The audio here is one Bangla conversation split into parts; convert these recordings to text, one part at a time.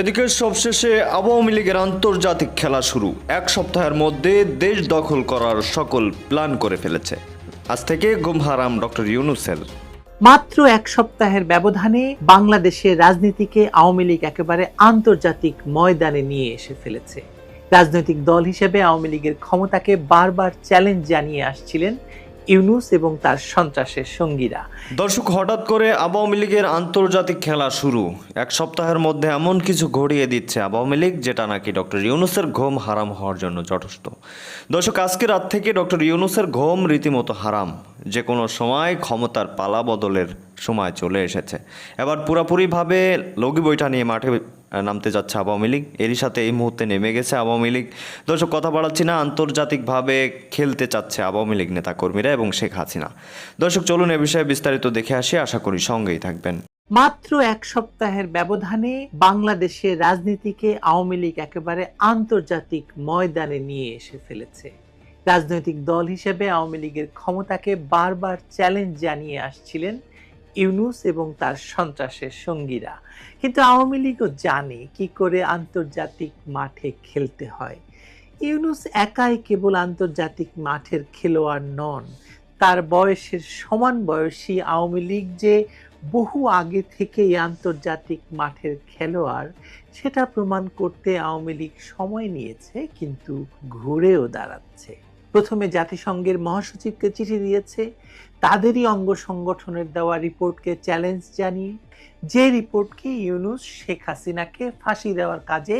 এদিকে সবশেষে আওয়ামী লীগের আন্তর্জাতিক খেলা শুরু। এক সপ্তাহের মধ্যে দেশ দখল করার সকল প্ল্যান করে ফেলেছে। আজ থেকে ঘুম হারাম ডক্টর ইউনুসের। মাত্র এক সপ্তাহের ব্যবধানে বাংলাদেশের রাজনীতিকে আওয়ামী লীগ একেবারে আন্তর্জাতিক ময়দানে নিয়ে এসে ফেলেছে। রাজনৈতিক দল হিসেবে আওয়ামী লীগের ক্ষমতাকে বারবার চ্যালেঞ্জ জানিয়ে আসছিলেন ইউনুস এবং তার সন্ত্রাসের সঙ্গীরা। দর্শক, হঠাৎ করে আওয়ামী লীগের আন্তর্জাতিক খেলা শুরু। এক সপ্তাহের মধ্যে এমন কিছু ঘটিয়ে দিচ্ছে আওয়ামী লীগ, যেটা নাকি ডক্টর ইউনুসের ঘুম হারাম হওয়ার জন্য যথেষ্ট। দর্শক, আজকে রাত থেকে ডক্টর ইউনুসের ঘুম রীতিমতো হারাম। যে কোনো সময় ক্ষমতার পালা বদলের সময় চলে এসেছে। এবার পুরোপুরিভাবে লগি বইটা নিয়ে মাঠে নামতে যাচ্ছে আওয়ামী লীগ। এরই সাথে এই মুহূর্তে নেমে গেছে আওয়ামী লীগ। দর্শক, কথা বাড়াচ্ছি না, আন্তর্জাতিকভাবে খেলতে চাচ্ছে আওয়ামী লীগ নেতাকর্মীরা এবং শেখ হাসিনা। দর্শক, চলুন এ বিষয়ে বিস্তারিত দেখে আসি। আশা করি সঙ্গেই থাকবেন। মাত্র এক সপ্তাহের ব্যবধানে বাংলাদেশের রাজনীতিকে আওয়ামী লীগ একেবারে আন্তর্জাতিক ময়দানে নিয়ে এসে ফেলেছে। রাজনৈতিক দল হিসেবে আওয়ামী লীগের ক্ষমতাকে বারবার চ্যালেঞ্জ জানিয়ে আসছিলেন ইউনুস এবং তার সন্ত্রাসের সঙ্গীরা। কিন্তু আওয়ামী লীগও জানে কি করে আন্তর্জাতিক মাঠে খেলতে হয়। ইউনুস একাই কেবল আন্তর্জাতিক মাঠের খেলোয়াড় নন। তার বয়সের সমান বয়সী আওয়ামী লীগ যে বহু আগে থেকেই আন্তর্জাতিক মাঠের খেলোয়াড়, সেটা প্রমাণ করতে আওয়ামী লীগ সময় নিয়েছে, কিন্তু ঘুরেও দাঁড়াচ্ছে। প্রথমে জাতিসংঘের মহাসচিবকে চিঠি দিয়েছে। তাদেরই অঙ্গ সংগঠনের দেওয়া রিপোর্টকে চ্যালেঞ্জ জানিয়ে, যে রিপোর্টকে ইউনুস শেখ হাসিনাকে ফাঁসি দেওয়ার কাজে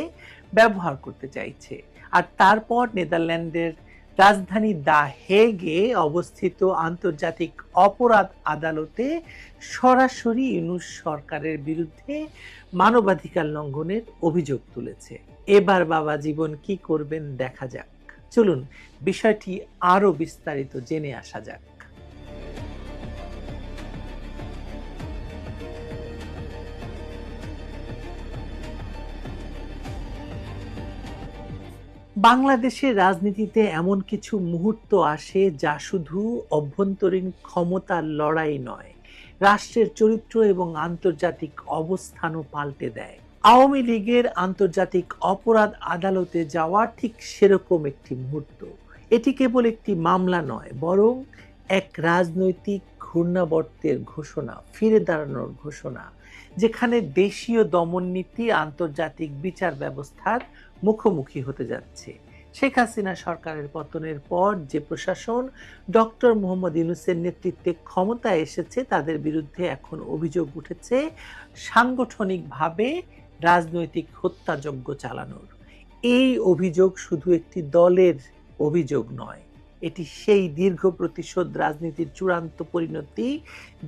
ব্যবহার করতে চাইছে। আর তারপর নেদারল্যান্ডের রাজধানী দা হেগে অবস্থিত আন্তর্জাতিক অপরাধ আদালতে সরাসরি ইউনুস সরকারের বিরুদ্ধে মানবাধিকার লঙ্ঘনের অভিযোগ তুলেছে। এবার বাবা জীবন কি করবেন দেখা যাক। চলুন বিষয়টি আরও বিস্তারিত জেনে আসা যাক। বাংলাদেশের রাজনীতিতে এমন কিছু মুহূর্ত আসে যা শুধু অভ্যন্তরীণ ক্ষমতার লড়াই নয়, রাষ্ট্রের চরিত্র এবং আন্তর্জাতিক অবস্থানও পাল্টে দেয়। আওয়ামী লীগের আন্তর্জাতিক অপরাধ আদালতে যাওয়া ঠিক সেরকম একটি মুহূর্ত। এটি কেবল একটি মামলা নয়, বরং এক রাজনৈতিক ঘূর্ণাবর্তের ঘোষণা, ফিরে দাঁড়ানোর ঘোষণা, যেখানে দেশীয় দমননীতি আন্তর্জাতিক বিচার ব্যবস্থার মুখোমুখি হতে যাচ্ছে। শেখ হাসিনা সরকারের পতনের পর যে প্রশাসন ডক্টর মোহাম্মদ ইউনুসের নেতৃত্বে ক্ষমতায় এসেছে, তাদের বিরুদ্ধে এখন অভিযোগ উঠেছে, সাংগঠনিকভাবে রাজনৈতিক হত্যাযজ্ঞ চালানোর। এই অভিযোগ শুধু একটি দলের অভিযোগ নয়। এটি সেই দীর্ঘ প্রতিশোধ রাজনীতির চূড়ান্ত পরিণতি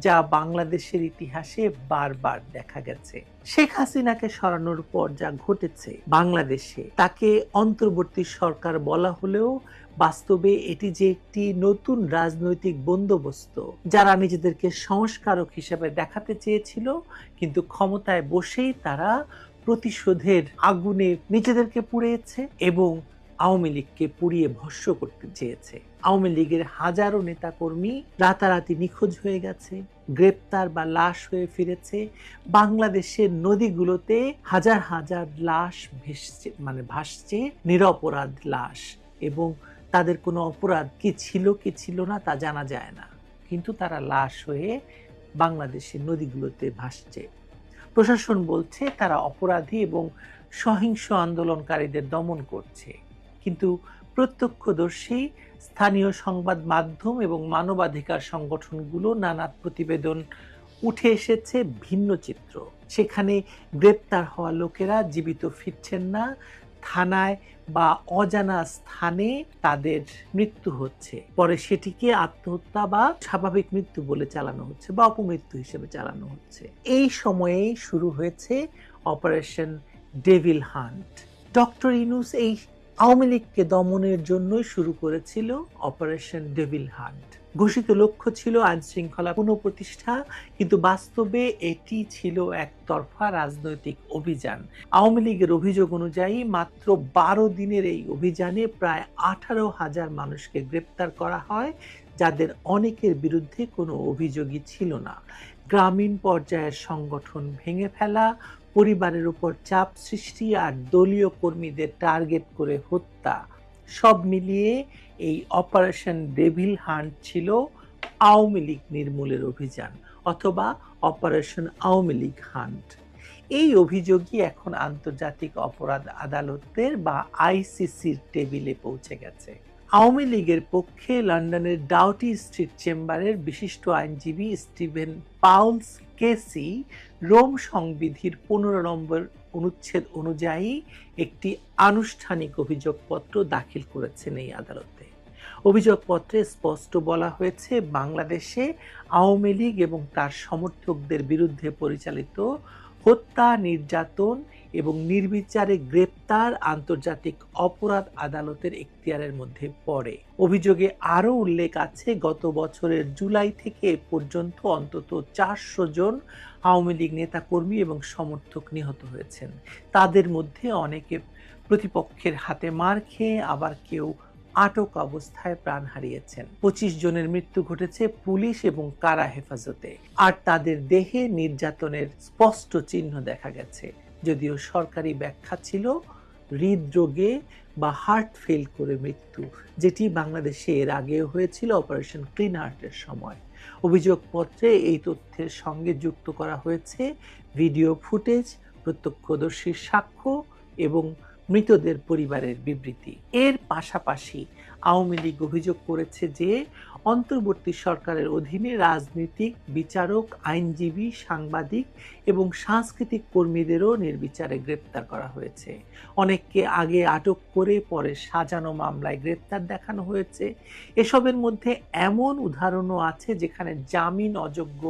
যা বাংলাদেশের ইতিহাসে বারবার দেখা গেছে। শেখ হাসিনাকে সরানোর পর যা ঘটেছে বাংলাদেশে, তাকে অন্তর্বর্তী সরকার বলা হলেও বাস্তবে এটি যে একটি নতুন রাজনৈতিক বন্দোবস্ত যারা নিজেদেরকে সংস্কারক হিসেবে দেখাতে চেয়েছিল, কিন্তু ক্ষমতায় বসেই তারা প্রতিশোধের আগুনে নিজেদেরকে পুড়িয়েছে এবং আওয়ামী লীগকে পুড়িয়ে ভস্য করতে চেয়েছে। আওয়ামী লীগের হাজারো নেতাকর্মী রাতারাতি নিখোঁজ হয়ে গেছে, গ্রেপ্তার বা লাশ হয়ে ফিরেছে। বাংলাদেশের নদীগুলোতে হাজার হাজার লাশ ভেসছে মানে ভাসছে, নিরপরাধ লাশ। এবং তাদের কোনো অপরাধ কি ছিল কি ছিল না তা জানা যায় না। কিন্তু তারা লাশ হয়ে বাংলাদেশের নদীগুলোতে ভাসছে। প্রশাসন বলছে তারা অপরাধী এবং সহিংস আন্দোলনকারীদের দমন করছে। কিন্তু প্রত্যক্ষদর্শী, স্থানীয় সংবাদ মাধ্যম এবং মানবাধিকার সংগঠনগুলো নানা প্রতিবেদন উঠে এসেছে ভিন্ন চিত্র। সেখানে গ্রেপ্তার হওয়া লোকেরা জীবিত ফিরছেন না, থানায় বা অজানা স্থানে তাদের মৃত্যু হচ্ছে। পরে সেটিকে আত্মহত্যা বা স্বাভাবিক মৃত্যু বলে চালানো হচ্ছে বা অপমৃত্যু হিসেবে চালানো হচ্ছে। এই সময়েই শুরু হয়েছে operation devil hunt. Doctor Yunus এই আওয়ামী লীগকে দমনের জন্যই শুরু করেছিল অপারেশন ডেভিল হান্ট। ঘোষিত লক্ষ্য ছিল আইন শৃঙ্খলা পুনঃপ্রতিষ্ঠা, কিন্তু বাস্তবে এটি ছিল একতরফা রাজনৈতিক অভিযান। আওয়ামী লীগের অভিযোগ অনুযায়ী মাত্র বারো দিনের এই অভিযানে প্রায় আঠারো হাজার মানুষকে গ্রেপ্তার করা হয়, যাদের অনেকের বিরুদ্ধে কোনো অভিযোগই ছিল না। গ্রামীণ পর্যায়ের সংগঠন ভেঙে ফেলা পরিবারের উপর চাপ সৃষ্টি আর দলীয় কর্মীদের টার্গেট করে হত্যা। সব মিলিয়ে এই অপারেশন ডেভিল হান্ট ছিল আওয়ামী লীগ নির্মূলের অভিযান অথবা অপারেশন আওয়ামী লীগ হান্ট। এই অভিযোগই এখন আন্তর্জাতিক অপরাধ আদালতের বা আইসিসির টেবিলে পৌঁছে গেছে। আওয়ামী লীগের পক্ষে লন্ডনের ডাউটি স্ট্রিট চেম্বারের বিশিষ্ট আইনজীবী স্টিভেন পাউলস কেসি রোম সংবিধির পনেরো নম্বর অনুচ্ছেদ অনুযায়ী একটি আনুষ্ঠানিক অভিযোগপত্র দাখিল করেছেন এই আদালতে। অভিযোগপত্রে স্পষ্ট বলা হয়েছে, বাংলাদেশে আওয়ামী লীগ এবং তার সমর্থকদের বিরুদ্ধে পরিচালিত হত্যা, নির্যাতন এবং নির্বিচারে গ্রেপ্তার আন্তর্জাতিক অপরাধ আদালতের এখতিয়ারের মধ্যে পড়ে। অভিযোগে আরও উল্লেখ আছে, গত বছরের জুলাই থেকে পর্যন্ত অন্তত চারশো জন আওয়ামী লীগ নেতাকর্মী এবং সমর্থক নিহত হয়েছেন। তাদের মধ্যে অনেকে প্রতিপক্ষের হাতে মার খেয়ে আবার কেউ আটক অবস্থায় প্রাণ হারিয়েছেন। পঁচিশ জনের মৃত্যু ঘটেছে পুলিশ এবং কারা হেফাজতে। আর তাদের দেহে নির্যাতনের স্পষ্ট চিহ্ন দেখা গেছে। যদিও সরকারি ব্যাখ্যা ছিল হৃদরোগে বা হার্ট ফেল করে মৃত্যু, যেটি বাংলাদেশে এর আগেও হয়েছিল অপারেশন ক্লিন হার্টের সময়। অভিযোগপত্রে এই তথ্যের সঙ্গে যুক্ত করা হয়েছে ভিডিও ফুটেজ প্রত্যক্ষদর্শীর সাক্ষ্য এবং মৃতদের পরিবারের বিবৃতি। এর পাশাপাশি আওয়ামী লীগ অভিযোগ করেছে যে অন্তর্বর্তী সরকারের অধীনে রাজনীতিক, বিচারক, আইনজীবী, সাংবাদিক এবং সাংস্কৃতিক কর্মীদেরও নির্বিচারে গ্রেপ্তার করা হয়েছে। অনেককে আগে আটক করে পরে সাজানো মামলায় গ্রেপ্তার দেখানো হয়েছে। এসবের মধ্যে এমন উদাহরণও আছে যেখানে জামিন অযোগ্য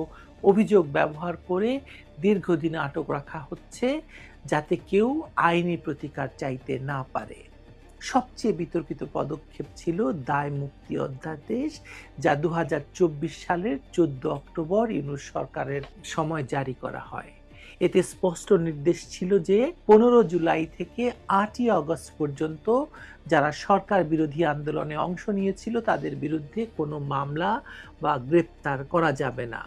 অভিযোগ ব্যবহার করে দীর্ঘদিন আটক রাখা হচ্ছে যাতে কেউ আইনি প্রতিকার চাইতে না পারে। সবচেয়ে বিতর্কিত পদক্ষেপ ছিল দায় মুক্তি অধ্যাদেশ, যা দু হাজার চব্বিশ সালের চোদ্দ অক্টোবর ইউনুস সরকারের সময় জারি করা হয়। এতে স্পষ্ট নির্দেশ ছিল যে পনেরো জুলাই থেকে আটই আগস্ট পর্যন্ত যারা সরকার বিরোধী আন্দোলনে অংশ নিয়েছিল তাদের বিরুদ্ধে কোনো মামলা বা গ্রেপ্তার করা যাবে না।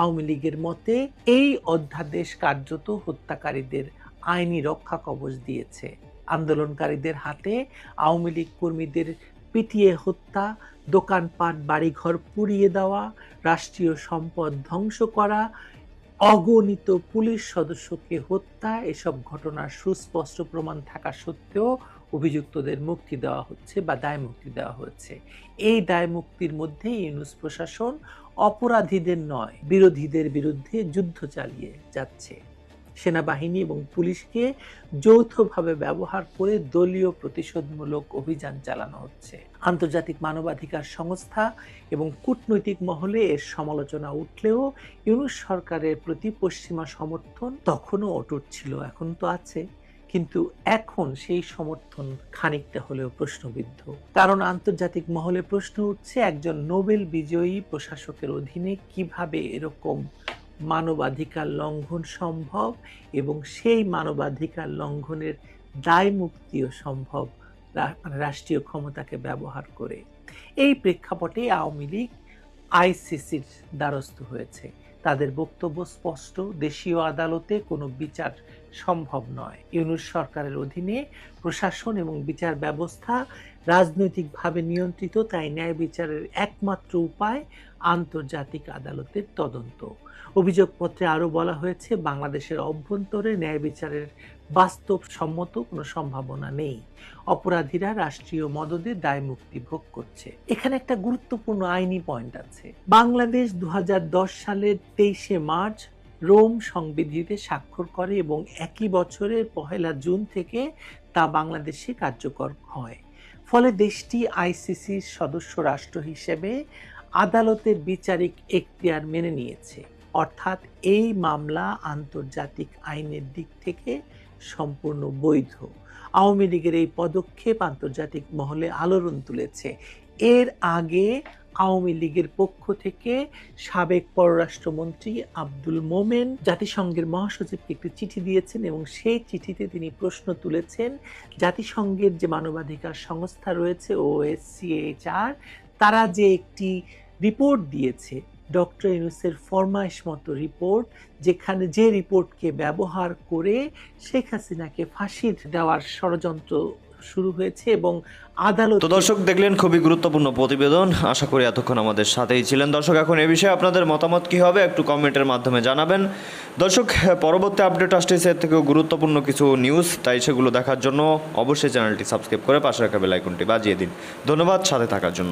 আওয়ামী লীগের মতে এই অধ্যাদেশ কার্যত হত্যাকারীদের আইনি রক্ষা কবচ দিয়েছে। আন্দোলনকারীদের হাতে আওয়ামী লীগ কর্মীদের পিটিয়ে হত্যা, দোকানপাট, বাড়িঘর পুড়িয়ে দেওয়া, রাষ্ট্রীয় সম্পদ ধ্বংস করা, অগণিত পুলিশ সদস্যকে হত্যা, এসব ঘটনার সুস্পষ্ট প্রমাণ থাকা সত্ত্বেও অভিযুক্তদের মুক্তি দেওয়া হচ্ছে বা দায় মুক্তি দেওয়া হচ্ছে এই দায় মুক্তির মধ্যে ইউনুস প্রশাসন অপরাধীদের নয়, বিরোধীদের বিরুদ্ধে যুদ্ধ চালিয়ে যাচ্ছে। সেনাবাহিনী এবং পুলিশকে যৌথভাবে ব্যবহার করে দলীয় প্রতিশোধমূলক অভিযান চালানো হচ্ছে। আন্তর্জাতিক মানবাধিকার সংস্থা এবং কূটনৈতিক মহলে এর সমালোচনা উঠলেও ইউনুস সরকারের প্রতি পশ্চিমা সমর্থন তখনও অটুট ছিল, এখন তো আছে। কিন্তু এখন সেই সমর্থন খানিকটা হলেও প্রশ্নবিদ্ধ। কারণ আন্তর্জাতিক মহলে প্রশ্ন উঠছে, একজন নোবেল বিজয়ী প্রশাসকের অধীনে কীভাবে এরকম মানবাধিকার লঙ্ঘন সম্ভব এবং সেই মানবাধিকার লঙ্ঘনের দায় মুক্তিও সম্ভব মানে রাষ্ট্রীয় ক্ষমতাকে ব্যবহার করে। এই প্রেক্ষাপটে আওয়ামী লীগ আইসিসির দ্বারস্থ হয়েছে। তাদের বক্তব্য স্পষ্ট, দেশীয় আদালতে কোনো বিচার সম্ভব নয়। ইউনুস সরকারের অধীনে প্রশাসন এবং বিচার ব্যবস্থা রাজনৈতিকভাবে নিয়ন্ত্রিত, তাই ন্যায় বিচারের একমাত্র উপায় আন্তর্জাতিক আদালতের তদন্ত। অভিযোগপত্রে আরও বলা হয়েছে, বাংলাদেশের অভ্যন্তরে ন্যায় বিচারের বাস্তবসম্মত কোনো সম্ভাবনা নেই। অপরাধীরা রাষ্ট্রীয় মদদে দায় মুক্তি ভোগ করছে। এখানে একটা গুরুত্বপূর্ণ আইনি পয়েন্ট আছে। বাংলাদেশ দু সালের তেইশে মার্চ রোম সংবিধিতে স্বাক্ষর করে এবং একই বছরের পহেলা জুন থেকে তা বাংলাদেশে কার্যকর হয়। ফলে দেশটি আইসিসির সদস্য রাষ্ট্র হিসেবে আদালতের বিচারিক এখতিয়ার মেনে নিয়েছে। অর্থাৎ এই মামলা আন্তর্জাতিক আইনের দিক থেকে সম্পূর্ণ বৈধ। আওয়ামী লীগের এই পদক্ষেপ আন্তর্জাতিক মহলে আলোড়ন তুলেছে। এর আগে আওয়ামী লীগের পক্ষ থেকে সাবেক পররাষ্ট্রমন্ত্রী আব্দুল মোমেন জাতিসংঘের মহাসচিবকে একটি চিঠি দিয়েছেন এবং সেই চিঠিতে তিনি প্রশ্ন তুলেছেন, জাতিসংঘের যে মানবাধিকার সংস্থা রয়েছে ও ওএসসিএইচআর তারা যে একটি রিপোর্ট দিয়েছে ডক্টর ইউনুসের ফরমাইশ মতো রিপোর্ট, যেখানে যে রিপোর্টকে ব্যবহার করে শেখ হাসিনাকে ফাঁসির দেওয়ার ষড়যন্ত্র শুরু হয়েছে এবং আদালত তো দর্শক, দেখলেন খুবই গুরুত্বপূর্ণ প্রতিবেদন। আশা করি এতক্ষণ আমাদের সাথেই ছিলেন। দর্শক, এখন এ বিষয়ে আপনাদের মতামত কি হবে একটু কমেন্টের মাধ্যমে জানাবেন। দর্শক, পরবর্তী আপডেট আসতেছে, এর থেকেও গুরুত্বপূর্ণ কিছু নিউজ, তাই সেগুলো দেখার জন্য অবশ্যই চ্যানেলটি সাবস্ক্রাইব করে পাশে রাখা বেল আইকনটি বাজিয়ে দিন। ধন্যবাদ, সাথে থাকার জন্য।